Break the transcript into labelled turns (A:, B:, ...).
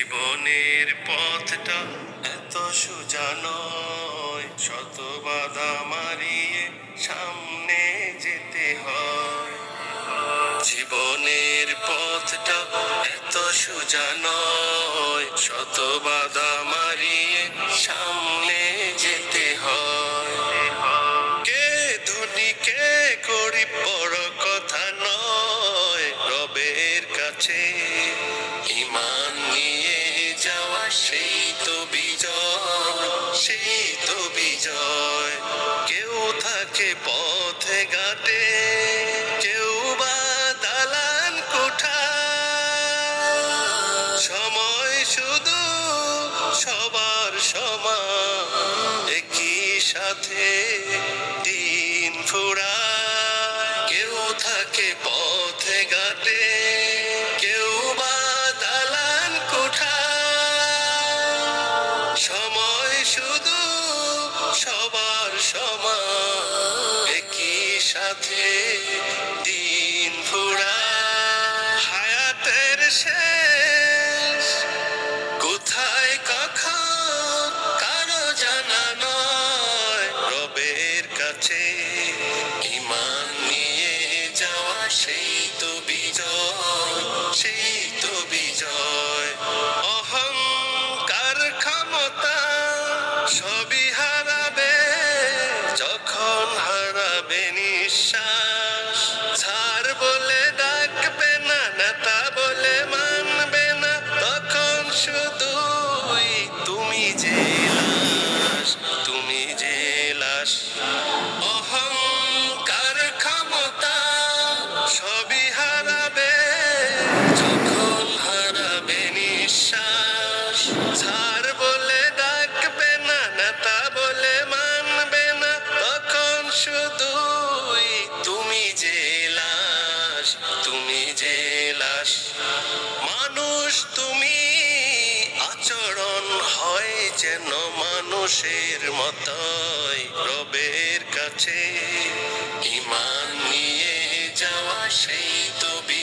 A: জীবনের পথটা এত সোজা নয় শত বাধা মারিয়ে সামনে যেতে হয়। জীবনের পথটা এত সোজা নয় শত বাধা মারিয়ে সামনে যেতে হয়। কে ধনী, কে গরিব, বড় কথা নয়, রবের কাছে ইমান কেউ থাকে পথে ঘাটে, কেউ বা দালান কোঠা। সময় শুধু সবার সমান, একই সাথে দিন ফুরা যেন মানুষের মতোই রবের কাছে। ইমান নিয়ে যাওয়া সেই তবি